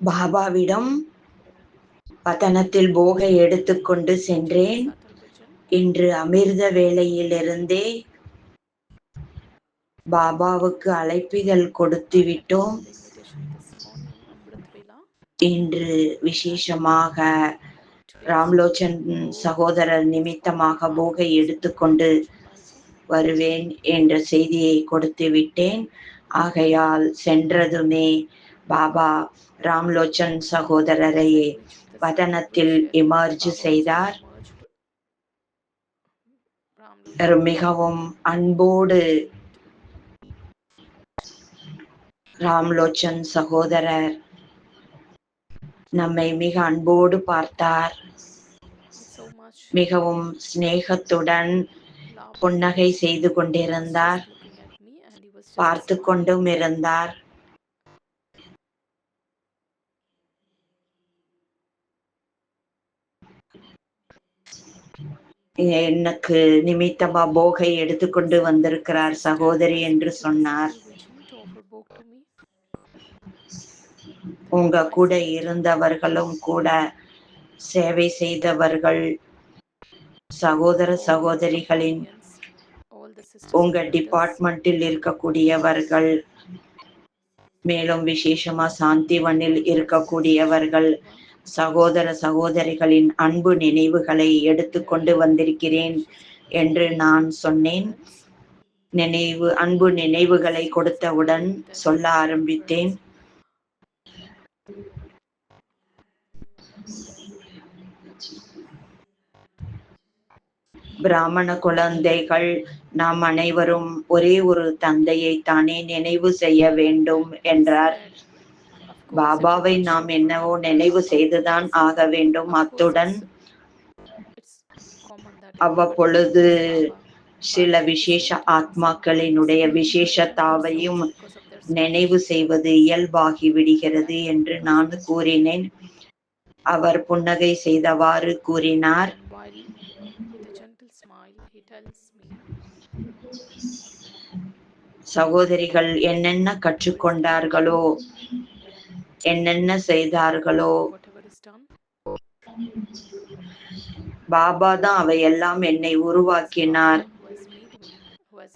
பாபாவிடம் பதனத்தில் போகை எடுத்துக்கொண்டு சென்றேன். இன்று அமிர்த வேளையிலிருந்தே பாபாவுக்கு அழைப்பிதழ் கொடுத்து விட்டோம் இன்று விசேஷமாக ராம்லோச்சன் சகோதரர் நிமித்தமாக போகை எடுத்துக்கொண்டு வருவேன் என்ற செய்தியை கொடுத்து விட்டேன் ஆகையால் சென்றதுமே பாபா ராம்லோச்சன் சகோதரரை வதனத்தில் இமர்ஜ் செய்தார். மிகவும் அன்போடு ராம்லோச்சன் சகோதரர் நம்மை மிக அன்போடு பார்த்தார். மிகவும் சிநேகத்துடன் புன்னகை செய்து கொண்டிருந்தார். பார்த்து கொண்டும் இருந்தார். எனக்கு நிமித்தமா போகை எடுத்துக்கொண்டு வந்திருக்கிறார் சகோதரி என்று சொன்னார். உங்க கூட இருந்தவர்களும் கூட சேவை செய்தவர்கள் சகோதர சகோதரிகளின் உங்க டிபார்ட்மெண்டில் இருக்கக்கூடியவர்கள் மேலும் விசேஷமா சாந்திவனில் இருக்கக்கூடியவர்கள் சகோதர சகோதரிகளின் அன்பு நினைவுகளை எடுத்துக்கொண்டு வந்திருக்கிறேன் என்று நான் சொன்னேன். நினைவு அன்பு நினைவுகளை கொடுத்தவுடன் சொல்ல ஆரம்பித்தேன். பிராமண குழந்தைகள் நாம் அனைவரும் ஒரே ஒரு தந்தையை தானே நினைவு செய்ய வேண்டும் என்றார். பாபாவை நாம் என்னவோ நினைவு செய்துதான் ஆக வேண்டும். அத்துடன் அவ்வப்பொழுது சில விசேஷ ஆத்மாக்களினுடைய விசேஷத்தாவையும் நினைவு செய்வது இயல்பாகி விடுகிறது என்று நான் கூறினேன். அவர் புன்னகை செய்தவாறு கூறினார். சகோதரிகள் என்னென்ன கற்றுக்கொண்டார்களோ என்னென்ன செய்தார்களோ. பாபா தான் அவையெல்லாம் என்னை உருவாக்கினார்.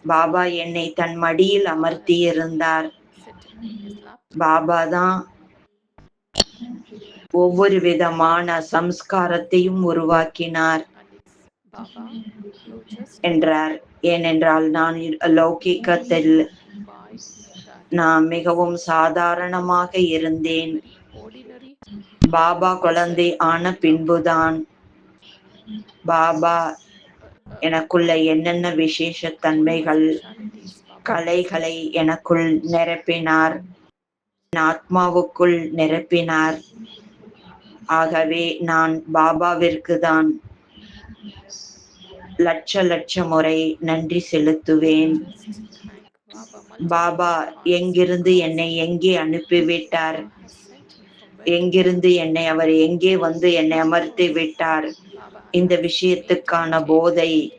பாபா என்னை தன் மடியில் அமர்த்தி இருந்தார் பாபா தான் ஒவ்வொரு விதமான சம்ஸ்காரத்தையும் உருவாக்கினார் என்றார். ஏனென்றால் நான் லௌகிக்கத்தில் நான் மிகவும் சாதாரணமாக இருந்தேன். பாபா குழந்தை ஆன பின்புதான். பாபா எனக்குள்ள என்னென்ன விசேஷ தன்மைகள் கலைகளை எனக்குள் நிரப்பினார். ஆத்மாவுக்குள் நிரப்பினார். ஆகவே நான் பாபாவிற்கு தான் லட்ச லட்ச முறை நன்றி செலுத்துவேன். பாபா எங்கிருந்து என்னை எங்கே அனுப்பிவிட்டார்? எங்கிருந்து என்னை அவர் எங்கே வந்து என்னை அமர்த்தி விட்டார்? இந்த விஷயத்துக்கான போதை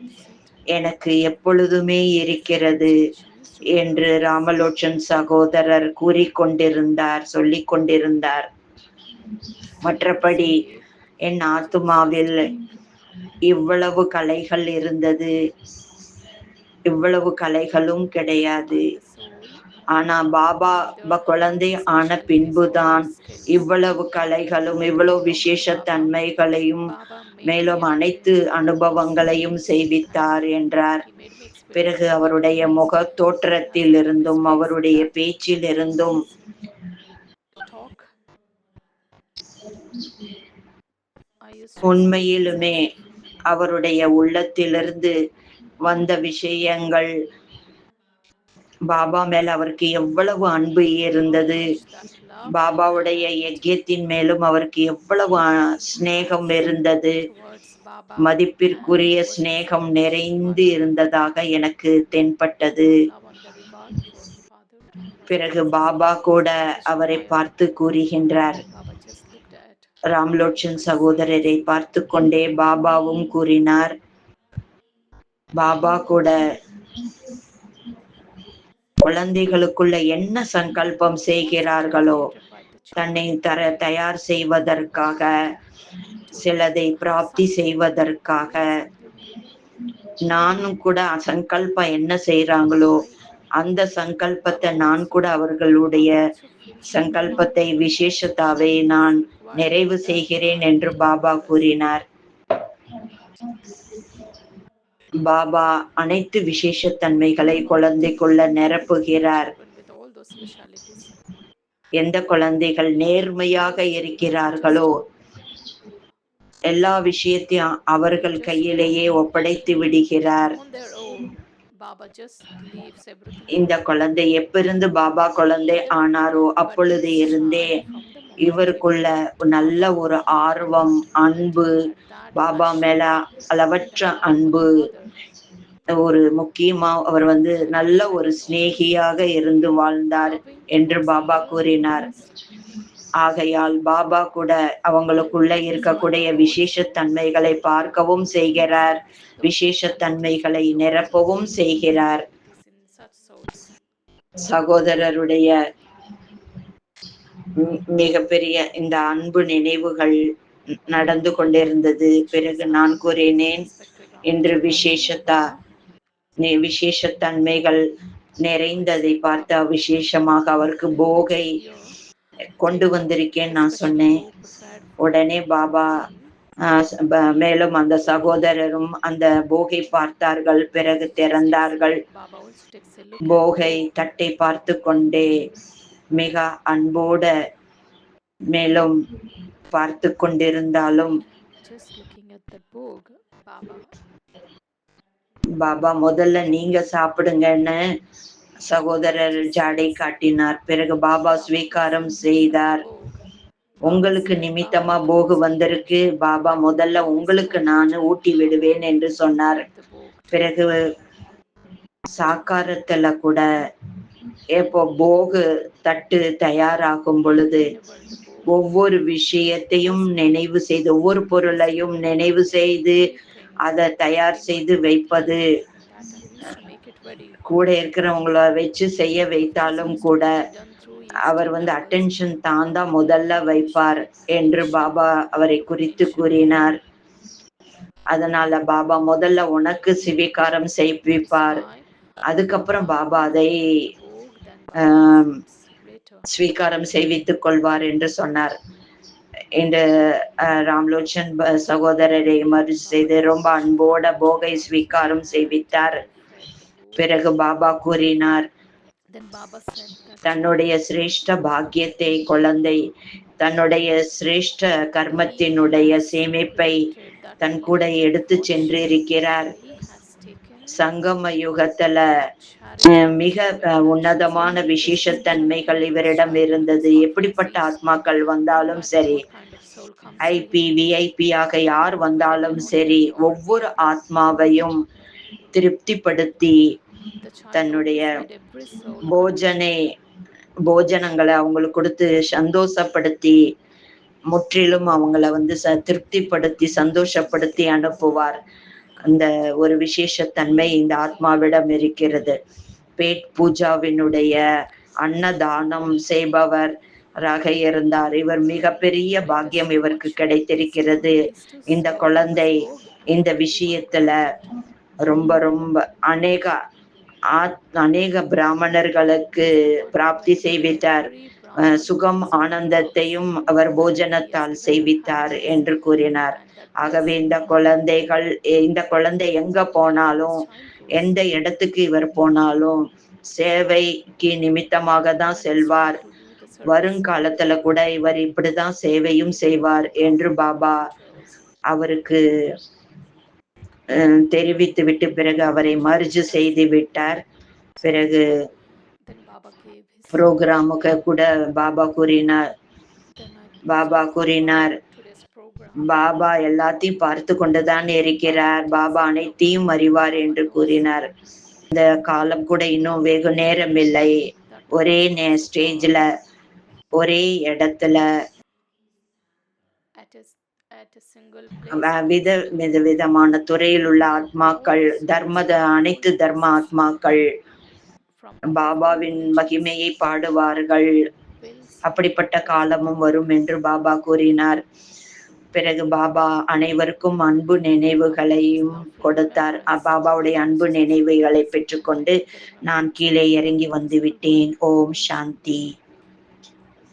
எனக்கு எப்பொழுதுமே இருக்கிறது என்று ராமலோச்சன் சகோதரர் கூறிக்கொண்டிருந்தார் சொல்லிக் கொண்டிருந்தார். மற்றபடி என் ஆத்துமாவில் இவ்வளவு கலைகள் இருந்தது. இவ்வளவு கலைகளும் கிடையாது. ஆனா பாபா குழந்தை ஆன பின்புதான் இவ்வளவு கலைகளும் இவ்வளவு விசேஷ தன்மைகளையும் மேலும் அனைத்து அனுபவங்களையும் செய்வித்தார் என்றார். பிறகு அவருடைய முக தோற்றத்தில் இருந்தும் அவருடைய பேச்சில் இருந்தும் உண்மையிலுமே அவருடைய உள்ளத்திலிருந்து வந்த விஷயங்கள். பாபா மேல் அவருக்கு எவ்வளவு அன்பு இருந்தது. பாபாவுடைய யஜ்யத்தின் மேலும் அவருக்கு எவ்வளவு சிநேகம் இருந்தது. மதிப்பிற்குரிய சிநேகம் நிறைந்து இருந்ததாக எனக்கு தென்பட்டது. பிறகு பாபா கூட அவரை பார்த்து கூறுகின்றார். ராம்லோட்சன் சகோதரரை பார்த்து கொண்டே பாபாவும் கூறினார். பாபா கூட குழந்தைகளுக்குள்ள என்ன சங்கல்பம் செய்கிறார்களோ தன்னை தர தயார் செய்வதற்காக சிலதை பிராப்தி செய்வதற்காக நானும் கூட சங்கல்பம் என்ன செய்யறாங்களோ அந்த சங்கல்பத்தை நான் கூட அவர்களுடைய சங்கல்பத்தை விசேஷத்தாவே நான் நிறைவு செய்கிறேன் என்று பாபா கூறினார். பாபா அனைத்து விசேஷத்தன்மைகளை குழந்தைக்குள்ள நிரப்புகிறார். எந்த குழந்தைகள் நேர்மையாக இருக்கிறார்களோ எல்லா விஷயத்தையும் அவர்கள் கையிலேயே ஒப்படைத்து விடுகிறார். இந்த குழந்தை எப்பிருந்து பாபா குழந்தை ஆனாரோ அப்பொழுது இருந்தே இவருக்குள்ள நல்ல ஒரு ஆர்வம் அன்பு பாபா மேல அளவற்ற அன்பு. ஒரு முக்கியமா அவர் வந்து நல்ல ஒரு சிநேகியாக இருந்து வாழ்ந்தார் என்று பாபா கூறினார். ஆகையால் பாபா கூட அவங்களுக்குள்ள இருக்கக்கூடிய விசேஷத்தன்மைகளை பார்க்கவும் செய்கிறார் விசேஷத்தன்மைகளை நிரப்பவும் செய்கிறார். சகோதரருடைய மிகப்பெரிய இந்த அன்பு நினைவுகள் நடந்து கொண்டிருந்தது. பிறகு நான் கூறினேன் என்று விசேஷத்தா விசேஷத்தன்மைகள் நிறைந்ததை பார்த்து விசேஷமாக அவருக்கு போகை கொண்டு வந்திருக்கேன் நான் சொன்னேன். உடனே பாபா மேலும் அந்த சகோதரரும் அந்த போகை பார்த்தார்கள். பிறகு திறந்தார்கள். போகை தட்டை பார்த்து கொண்டே மிக அன்போட மேலும் பார்த்து கொண்டிருந்தாலும் பாபா முதல்ல நீங்க சாப்பிடுங்கன்னு சகோதரர் ஜாடை காட்டினார். பிறகு பாபா ஸ்வீகாரம் செய்தார். உங்களுக்கு நிமித்தமா போகு வந்திருக்கு. பாபா முதல்ல உங்களுக்கு நான் ஊட்டி விடுவேன் என்று சொன்னார். பிறகு சாக்காரத்துல கூட எப்போ போகு தட்டு தயாராகும் பொழுது ஒவ்வொரு விஷயத்தையும் நினைவு செய்து ஒவ்வொரு பொருளையும் நினைவு செய்து அதை தயார் செய்து வைப்பது. கூட இருக்கிறவங்கள வச்சு செய்ய வைத்தாலும் கூட அவர் வந்து அட்டென்ஷன் தான் தான் முதல்ல வைப்பார் என்று பாபா அவரை குறித்து கூறினார். அதனால பாபா முதல்ல உனக்கு சிவிகாரம் செய்விப்பார். அதுக்கப்புறம் பாபா அதை ஸ்வீகாரம் செய்வித்துக் கொள்வார் என்று சொன்னார். என்று ராம்லோச்சன் ப- சகோதரரை மறு செய்து ரொம்ப அன்போட போகை ஸ்வீகாரம் செய்வித்தார். பிறகு பாபா கூறினார் தன்னுடைய சிரேஷ்ட பாக்கியத்தை குழந்தை தன்னுடைய சிரேஷ்ட கர்மத்தினுடைய சேமிப்பை தன் கூட எடுத்து சென்றிருக்கிறார். இருக்கிறார் சங்கம யுகத்துல மிக அஹ், உன்னதமான விசேஷத்தன்மைகள் இவரிடம் இருந்தது. எப்படிப்பட்ட ஆத்மாக்கள் வந்தாலும் சரி ஐபி விஐபி ஆக யார் வந்தாலும் சரி ஒவ்வொரு ஆத்மாவையும் திருப்திப்படுத்தி தன்னுடைய போஜனை போஜனங்களை அவங்களுக்கு கொடுத்து சந்தோஷப்படுத்தி முற்றிலும் அவங்கள வந்து ச திருப்திப்படுத்தி சந்தோஷப்படுத்தி அனுப்புவார். அந்த ஒரு விசேஷத்தன்மை இந்த ஆத்மாவிடம் இருக்கிறது. பேட் பூஜாவினுடைய அன்னதானம் செய்பவர் ராக இருந்தார். இவர் மிகப்பெரிய பாக்கியம் இவருக்கு கிடைத்திருக்கிறது. இந்த குழந்தை இந்த விஷயத்துல ரொம்ப ரொம்ப அநேக ஆத் அநேக பிராமணர்களுக்கு பிராப்தி செய்வித்தார். சுகம் ஆனந்தத்தையும் அவர் போஜனத்தால் செய்வித்தார் என்று கூறினார். ஆகவே இந்த குழந்தைகள் இந்த குழந்தை எங்க போனாலும் எந்த இடத்துக்கு இவர் போனாலும் சேவைக்கு நிமித்தமாக தான் செல்வார். வருங்காலத்துல கூட இவர் இப்படிதான் சேவையும் செய்வார் என்று பாபா அவருக்கு தெரிவித்து விட்டு பிறகு அவரை மறுஜு செய்து விட்டார். பிறகு புரோகிராமுக்கு கூட பாபா கூறினார் பாபா கூறினார் பாபா எல்லாத்தையும் பார்த்து கொண்டுதான் இருக்கிறார் பாபா அனைத்தையும் அறிவார் என்று கூறினார் இந்த காலம் கூட இன்னும் வெகு நேரம் இல்லை ஒரே நே ஸ்டேஜ்ல ஒரே இடத்துல வித வித விதமான துறையில் உள்ள ஆத்மாக்கள் தர்மத அனைத்து தர்ம ஆத்மாக்கள் பாபாவின் மகிமையை பாடுவார்கள். அப்படிப்பட்ட காலமும் வரும் என்று பாபா கூறினார். பிறகு பாபா அனைவருக்கும் அன்பு நினைவுகளையும் கொடுத்தார். பாபாவுடைய அன்பு நினைவுகளை பெற்றுக்கொண்டு நான் கீழே இறங்கி வந்து விட்டேன் ஓம் சாந்தி.